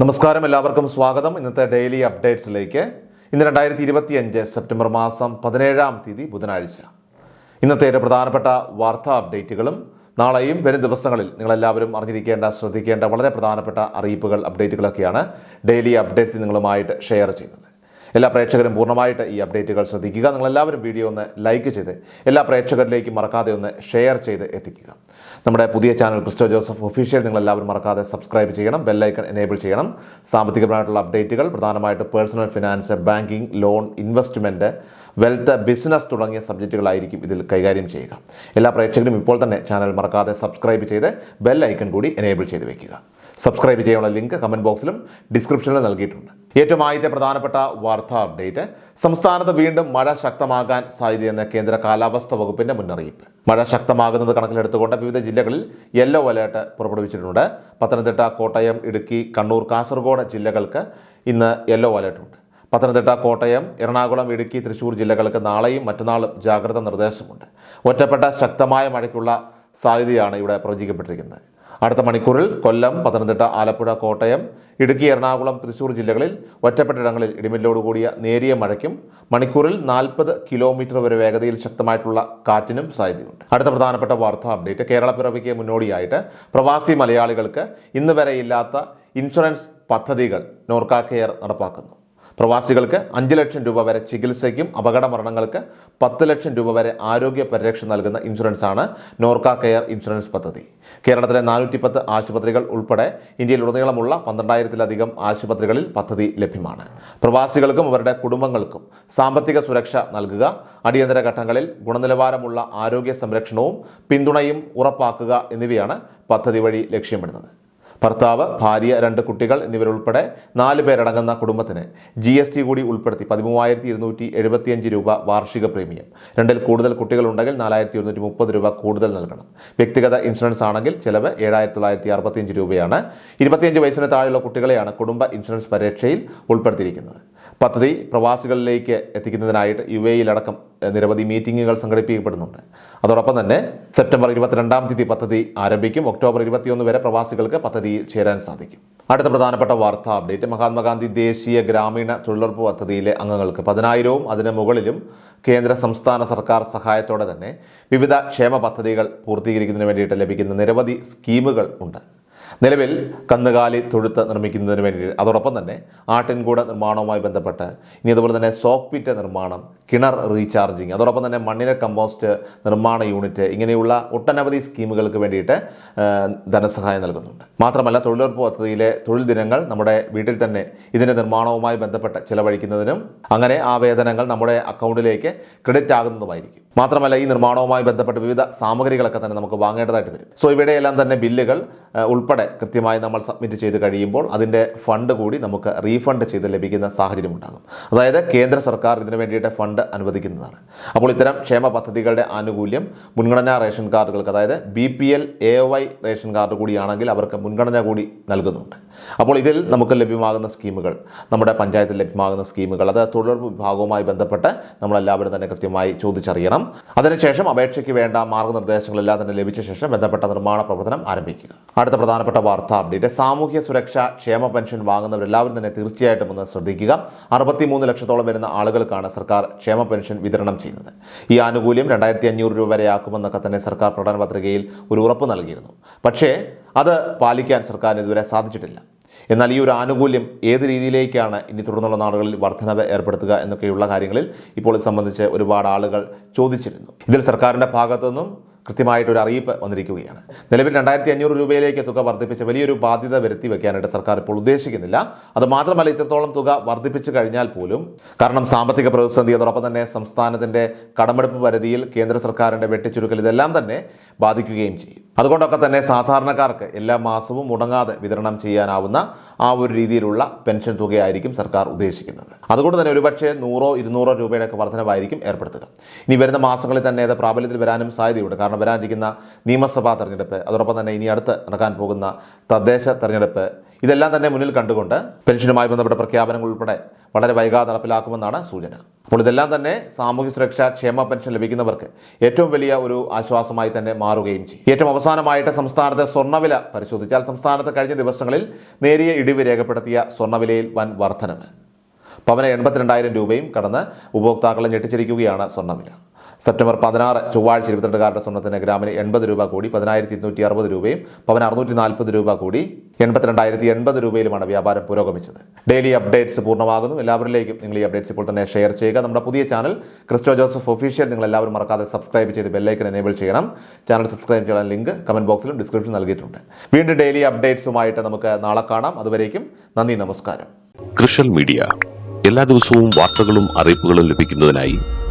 നമസ്കാരം എല്ലാവർക്കും സ്വാഗതം. ഇന്നത്തെ ഡെയിലി അപ്ഡേറ്റ്സിലേക്ക്. ഇന്ന് രണ്ടായിരത്തി ഇരുപത്തി അഞ്ച് സെപ്റ്റംബർ മാസം പതിനേഴാം തീയതി ബുധനാഴ്ച. ഇന്നത്തെ ഏറ്റവും പ്രധാനപ്പെട്ട വാർത്താ അപ്ഡേറ്റുകളും നാളെയും വരും ദിവസങ്ങളിൽ നിങ്ങളെല്ലാവരും അറിഞ്ഞിരിക്കേണ്ട ശ്രദ്ധിക്കേണ്ട വളരെ പ്രധാനപ്പെട്ട അറിയിപ്പുകൾ അപ്ഡേറ്റുകളൊക്കെയാണ് ഡെയിലി അപ്ഡേറ്റ്സ് നിങ്ങളുമായിട്ട് ഷെയർ ചെയ്യുന്നത്. എല്ലാ പ്രേക്ഷകരും പൂർണമായിട്ട് ഈ അപ്ഡേറ്റുകൾ ശ്രദ്ധിക്കുക. നിങ്ങളെല്ലാവരും വീഡിയോ ഒന്ന് ലൈക്ക് ചെയ്ത് എല്ലാ പ്രേക്ഷകരിലേക്കും മറക്കാതെ ഒന്ന് ഷെയർ ചെയ്ത് എത്തിക്കുക. നമ്മുടെ പുതിയ ചാനൽ ക്രിസ്റ്റോ ജോസഫ് ഒഫീഷ്യൽ നിങ്ങളെല്ലാവരും മറക്കാതെ സബ്സ്ക്രൈബ് ചെയ്യണം. ബെല്ലൈക്കൺ എനേബിൾ ചെയ്യണം. സാമ്പത്തികപരമായിട്ടുള്ള അപ്ഡേറ്റുകൾ പ്രധാനമായിട്ട് personal finance banking loan investment wealth business തുടങ്ങിയ സബ്ജക്റ്റുകളായിരിക്കും ഇതിൽ കൈകാര്യം ചെയ്യുക. എല്ലാ പ്രേക്ഷകരും ഇപ്പോൾ തന്നെ ചാനൽ മറക്കാതെ സബ്സ്ക്രൈബ് ചെയ്ത് ബെല്ലൈക്കൺ കൂടി എനേബിൾ ചെയ്ത് വെക്കുക. സബ്സ്ക്രൈബ് ചെയ്യാനുള്ള ലിങ്ക് കമന്റ് ബോക്സിലും ഡിസ്ക്രിപ്ഷനിലും നൽകിയിട്ടുണ്ട്. ഏറ്റവും ആദ്യത്തെ പ്രധാനപ്പെട്ട വാർത്താ അപ്ഡേറ്റ് സംസ്ഥാനത്ത് വീണ്ടും മഴ ശക്തമാകാൻ സാധ്യതയെന്ന് കേന്ദ്ര കാലാവസ്ഥ വകുപ്പിന്റെ മുന്നറിയിപ്പ്. മഴ ശക്തമാകുന്നത് കണക്കിലെടുത്തുകൊണ്ട് വിവിധ ജില്ലകളിൽ യെല്ലോ അലേർട്ട് പുറപ്പെടുവിച്ചിട്ടുണ്ട്. പത്തനംതിട്ട കോട്ടയം ഇടുക്കി കണ്ണൂർ കാസർഗോഡ് ജില്ലകൾക്ക് ഇന്ന് യെല്ലോ അലേർട്ടുണ്ട് പത്തനംതിട്ട കോട്ടയം എറണാകുളം ഇടുക്കി തൃശൂർ ജില്ലകൾക്ക് നാളെയും മറ്റന്നാളും ജാഗ്രത നിർദ്ദേശമുണ്ട്. ഒറ്റപ്പെട്ട ശക്തമായ മഴയ്ക്കുള്ള സാധ്യതയാണ് ഇവിടെ പ്രവചിക്കപ്പെട്ടിരിക്കുന്നത് അടുത്ത മണിക്കൂറിൽ കൊല്ലം പത്തനംതിട്ട ആലപ്പുഴ കോട്ടയം ഇടുക്കി എറണാകുളം തൃശൂർ ജില്ലകളിൽ ഒറ്റപ്പെട്ടിടങ്ങളിൽ ഇടിമിന്നലോട് കൂടിയ നേരിയ മഴയ്ക്കും മണിക്കൂറിൽ നാൽപ്പത് കിലോമീറ്റർ വരെ വേഗതയിൽ ശക്തമായിട്ടുള്ള കാറ്റിനും സാധ്യതയുണ്ട്. അടുത്ത പ്രധാനപ്പെട്ട വാർത്താ അപ്ഡേറ്റ് കേരള കേരളപ്പിറവിക്ക് മുന്നോടിയായിട്ട് പ്രവാസി മലയാളികൾക്ക് ഇന്ന് വരെ ഇല്ലാത്ത ഇൻഷുറൻസ് പദ്ധതികൾ നോർക്ക കെയർ നടപ്പാക്കുന്നു. പ്രവാസികൾക്ക് അഞ്ച് ലക്ഷം രൂപ വരെ ചികിത്സയ്ക്കും അപകട മരണങ്ങൾക്ക് പത്ത് ലക്ഷം രൂപ വരെ ആരോഗ്യ പരിരക്ഷ നൽകുന്ന ആണ് നോർക്ക കെയർ ഇൻഷുറൻസ് പദ്ധതി. കേരളത്തിലെ നാനൂറ്റി പത്ത് ആശുപത്രികൾ ഉൾപ്പെടെ ഇന്ത്യയിലുടനീളമുള്ള പന്ത്രണ്ടായിരത്തിലധികം ആശുപത്രികളിൽ പദ്ധതി ലഭ്യമാണ്. പ്രവാസികൾക്കും അവരുടെ കുടുംബങ്ങൾക്കും സാമ്പത്തിക സുരക്ഷ നൽകുക അടിയന്തര ഘട്ടങ്ങളിൽ ഗുണനിലവാരമുള്ള ആരോഗ്യ സംരക്ഷണവും പിന്തുണയും ഉറപ്പാക്കുക എന്നിവയാണ് പദ്ധതി വഴി ലക്ഷ്യമിടുന്നത്. ഭർത്താവ് ഭാര്യ രണ്ട് കുട്ടികൾ എന്നിവരുൾപ്പെടെ നാല് പേരടങ്ങുന്ന കുടുംബത്തിന് ജി എസ് ടി കൂടി ഉൾപ്പെടുത്തി പതിമൂവായിരത്തി ഇരുന്നൂറ്റി എഴുപത്തിയഞ്ച് രൂപ വാർഷിക പ്രീമിയം. രണ്ടിൽ കൂടുതൽ കുട്ടികളുണ്ടെങ്കിൽ നാലായിരത്തി ഒരുന്നൂറ്റി മുപ്പത് രൂപ കൂടുതൽ നൽകണം. വ്യക്തിഗത ഇൻഷുറൻസ് ആണെങ്കിൽ ചിലവ് ഏഴായിരത്തി തൊള്ളായിരത്തി അറുപത്തിയഞ്ച് രൂപയാണ്. ഇരുപത്തിയഞ്ച് വയസ്സിന് താഴെയുള്ള കുട്ടികളെയാണ് കുടുംബ ഇൻഷുറൻസ് പരീക്ഷയിൽ ഉൾപ്പെടുത്തിയിരിക്കുന്നത്. പദ്ധതി പ്രവാസികളിലേക്ക് എത്തിക്കുന്നതിനായിട്ട് യു എയിലടക്കം നിരവധി മീറ്റിങ്ങുകൾ സംഘടിപ്പിക്കപ്പെടുന്നുണ്ട്. അതോടൊപ്പം തന്നെ സെപ്റ്റംബർ ഇരുപത്തിരണ്ടാം തീയതി പദ്ധതി ആരംഭിക്കും. ഒക്ടോബർ ഇരുപത്തിയൊന്ന് വരെ പ്രവാസികൾക്ക് പദ്ധതിയിൽ ചേരാൻ സാധിക്കും. അടുത്ത പ്രധാനപ്പെട്ട വാർത്താ അപ്ഡേറ്റ്. മഹാത്മാഗാന്ധി ദേശീയ ഗ്രാമീണ തൊഴിലുറപ്പ് പദ്ധതിയിലെ അംഗങ്ങൾക്ക് പതിനായിരവും അതിന് മുകളിലും കേന്ദ്ര സംസ്ഥാന സർക്കാർ സഹായത്തോടെ തന്നെ വിവിധ ക്ഷേമ പദ്ധതികൾ പൂർത്തീകരിക്കുന്നതിന് വേണ്ടിയിട്ട് ലഭിക്കുന്ന നിരവധി സ്കീമുകൾ ഉണ്ട്. നിലവിൽ കന്നുകാലി തൊഴുത്ത് നിർമ്മിക്കുന്നതിന് വേണ്ടി അതോടൊപ്പം തന്നെ ആട്ടിൻകൂട നിർമ്മാണവുമായി ബന്ധപ്പെട്ട് ഇനി അതുപോലെ തന്നെ സോക്പിറ്റ് നിർമ്മാണം കിണർ റീചാർജിങ് അതോടൊപ്പം തന്നെ മണ്ണിര കമ്പോസ്റ്റ് നിർമ്മാണ യൂണിറ്റ് ഇങ്ങനെയുള്ള ഒട്ടനവധി സ്കീമുകൾക്ക് വേണ്ടിയിട്ട് ധനസഹായം നൽകുന്നുണ്ട്. മാത്രമല്ല തൊഴിലുറപ്പ് പദ്ധതിയിലെ തൊഴിൽ ദിനങ്ങൾ നമ്മുടെ വീട്ടിൽ തന്നെ ഇതിന്റെ നിർമ്മാണവുമായി ബന്ധപ്പെട്ട് ചിലവഴിക്കുന്നതിനും അങ്ങനെ ആ വേതനങ്ങൾ നമ്മുടെ അക്കൗണ്ടിലേക്ക് ക്രെഡിറ്റ് ആകുന്നതുമായിരിക്കും. മാത്രമല്ല ഈ നിർമ്മാണവുമായി ബന്ധപ്പെട്ട് വിവിധ സാമഗ്രികളൊക്കെ തന്നെ നമുക്ക് വാങ്ങേണ്ടതായിട്ട് വരും. സോ ഇവിടെയെല്ലാം തന്നെ ബില്ലുകൾ ഉൾപ്പെടെ കൃത്യമായി നമ്മൾ സബ്മിറ്റ് ചെയ്ത് കഴിയുമ്പോൾ അതിന്റെ ഫണ്ട് കൂടി നമുക്ക് റീഫണ്ട് ചെയ്ത് ലഭിക്കുന്ന സാഹചര്യം ഉണ്ടാകും. അതായത് കേന്ദ്ര സർക്കാർ ഇതിനു വേണ്ടിയിട്ട് ഫണ്ട് അനുവദിക്കുന്നതാണ്. അപ്പോൾ ഇത്തരം ക്ഷേമ പദ്ധതികളുടെ ആനുകൂല്യം മുൻഗണനാ റേഷൻ കാർഡുകൾക്ക് അതായത് B P L A Y ration card കൂടിയാണെങ്കിൽ അവർക്ക് മുൻഗണന കൂടി നൽകുന്നുണ്ട്. അപ്പോൾ ഇതിൽ നമുക്ക് ലഭ്യമാകുന്ന സ്കീമുകൾ നമ്മുടെ പഞ്ചായത്തിൽ ലഭ്യമാകുന്ന സ്കീമുകൾ അത് തൊഴിലുറപ്പ് വിഭാഗവുമായി ബന്ധപ്പെട്ട് നമ്മളെല്ലാവരും തന്നെ കൃത്യമായി ചോദിച്ചറിയണം. അതിനുശേഷം അപേക്ഷയ്ക്ക് വേണ്ട മാർഗനിർദ്ദേശങ്ങളെല്ലാം തന്നെ ലഭിച്ച ശേഷം ബന്ധപ്പെട്ട നിർമ്മാണ പ്രവർത്തനം ആരംഭിക്കുക. അടുത്ത പ്രധാനപ്പെട്ട വാർത്താ അപ്ഡേറ്റ്. സാമൂഹ്യ സുരക്ഷ ക്ഷേമ പെൻഷൻ വാങ്ങുന്നവരെല്ലാവരും തന്നെ തീർച്ചയായിട്ടും ഒന്ന് ശ്രദ്ധിക്കുക. അറുപത്തിമൂന്ന് ലക്ഷത്തോളം വരുന്ന ആളുകൾക്കാണ് സർക്കാർ ക്ഷേമ പെൻഷൻ വിതരണം ചെയ്യുന്നത്. ഈ ആനുകൂല്യം രണ്ടായിരത്തി അഞ്ഞൂറ് രൂപ വരെ ആക്കുമെന്നൊക്കെ തന്നെ സർക്കാർ പ്രകടന പത്രികയിൽ ഒരു ഉറപ്പ് നൽകിയിരുന്നു. പക്ഷേ അത് പാലിക്കാൻ സർക്കാരിന് ഇതുവരെ സാധിച്ചിട്ടില്ല. എന്നാൽ ഈ ഒരു ആനുകൂല്യം ഏത് രീതിയിലേക്കാണ് ഇനി തുടർന്നുള്ള നാളുകളിൽ വർധനവ് ഏർപ്പെടുത്തുക എന്നൊക്കെയുള്ള കാര്യങ്ങളിൽ ഇപ്പോൾ ഇത് സംബന്ധിച്ച് ഒരുപാട് ആളുകൾ ചോദിച്ചിരുന്നു. ഇതിൽ സർക്കാരിന്റെ ഭാഗത്തുനിന്നും കൃത്യമായിട്ടൊരു അറിയിപ്പ് വന്നിരിക്കുകയാണ്. നിലവിൽ രണ്ടായിരത്തി അഞ്ഞൂറ് രൂപയിലേക്ക് തുക വർദ്ധിപ്പിച്ച് വലിയൊരു ബാധ്യത വരുത്തി വെക്കാനായിട്ട് സർക്കാർ ഇപ്പോൾ ഉദ്ദേശിക്കുന്നില്ല. അത് മാത്രമല്ല ഇത്രത്തോളം തുക വർദ്ധിപ്പിച്ചു കഴിഞ്ഞാൽ പോലും കാരണം സാമ്പത്തിക പ്രതിസന്ധി അതോടൊപ്പം തന്നെ സംസ്ഥാനത്തിന്റെ കടമെടുപ്പ് പരിധിയിൽ കേന്ദ്ര സർക്കാരിന്റെ വെട്ടിച്ചുരുക്കൽ ഇതെല്ലാം തന്നെ ബാധിക്കുകയും ചെയ്യും. അതുകൊണ്ടൊക്കെ തന്നെ സാധാരണക്കാർക്ക് എല്ലാ മാസവും മുടങ്ങാതെ വിതരണം ചെയ്യാനാവുന്ന ആ ഒരു രീതിയിലുള്ള പെൻഷൻ തുകയായിരിക്കും സർക്കാർ ഉദ്ദേശിക്കുന്നത്. അതുകൊണ്ട് തന്നെ ഒരുപക്ഷെ നൂറോ ഇരുന്നൂറോ രൂപയുടെ ഒക്കെ വർധനവായിരിക്കും ഏർപ്പെടുത്തുക. ഇനി വരുന്ന മാസങ്ങളിൽ തന്നെ അത് പ്രാബല്യത്തിൽ വരാനും സാധ്യതയുണ്ട്. കാരണം വരാനിരിക്കുന്ന നിയമസഭാ തെരഞ്ഞെടുപ്പ് അതോടൊപ്പം തന്നെ ഇനി അടുത്ത് നടക്കാൻ പോകുന്ന തദ്ദേശ തെരഞ്ഞെടുപ്പ് ഇതെല്ലാം തന്നെ മുന്നിൽ കണ്ടുകൊണ്ട് പെൻഷനുമായി ബന്ധപ്പെട്ട പ്രഖ്യാപനങ്ങൾ ഉൾപ്പെടെ വളരെ വൈകാതെ നടപ്പിലാക്കുമെന്നാണ് സൂചന. അപ്പോൾ ഇതെല്ലാം തന്നെ സാമൂഹ്യ സുരക്ഷാ ക്ഷേമ പെൻഷൻ ലഭിക്കുന്നവർക്ക് ഏറ്റവും വലിയ ഒരു ആശ്വാസമായി തന്നെ മാറുകയും ചെയ്യും. ഏറ്റവും അവസാനമായിട്ട് സംസ്ഥാനത്തെ സ്വർണവില പരിശോധിച്ചാൽ സംസ്ഥാനത്ത് കഴിഞ്ഞ ദിവസങ്ങളിൽ നേരിയ ഇടിവ് രേഖപ്പെടുത്തിയ സ്വർണവിലയിൽ വൻ വർധനവ്. പവന എൺപത്തിരണ്ടായിരം രൂപയും കടന്ന് ഉപഭോക്താക്കളെ ഞെട്ടിച്ചിരിക്കുകയാണ് സ്വർണവില. സെപ്റ്റംബർ പതിനാറ് ചൊവ്വാഴ്ച ഇരുപത്തിരണ്ടുകാരുടെ സ്വർണത്തിന് ഗ്രാമിന് എൺപത് രൂപ കൂടി പതിനായിരത്തി ഇരുന്നൂറ്റി അറുപത് രൂപയും പവൻ അറുന്നൂറ്റി നാൽപ്പത് രൂപ കൂടി എൺപത്തിരണ്ടായിരത്തി എൺപത് രൂപയിലുമാണ് വ്യാപാരം പുരോഗമിച്ചത്. ഡെയിലി അപ്ഡേറ്റ്സ് പൂർണമാകുന്നു. എല്ലാവരിലേക്കും നിങ്ങൾ ഈ അപ്ഡേറ്റ്സ് ഇപ്പോൾ തന്നെ ഷെയർ ചെയ്യുക. നമ്മുടെ പുതിയ ചാനൽ ക്രിസ്റ്റോ ജോസഫ് ഒഫീഷ്യൽ നിങ്ങൾ എല്ലാവരും മറക്കാതെ സബ്സ്ക്രൈബ് ചെയ്ത് ബെല്ലൈക്കൻ എനേബിൾ ചെയ്യണം. ചാനൽ സബ്സ്ക്രൈബ് ചെയ്യാൻ ലിങ്ക് കമന്റ് ബോക്സിലും ഡിസ്ക്രിപ്ഷൻ നൽകിയിട്ടുണ്ട്. വീണ്ടും ഡെയിലി അപ്ഡേറ്റ്സുമായിട്ട് നമുക്ക് നാളെ കാണാം. അതുവരേക്കും നന്ദി നമസ്കാരം. മീഡിയ എല്ലാ ദിവസവും വാർത്തകളും അറിയിപ്പുകളും ലഭിക്കുന്നതിനായി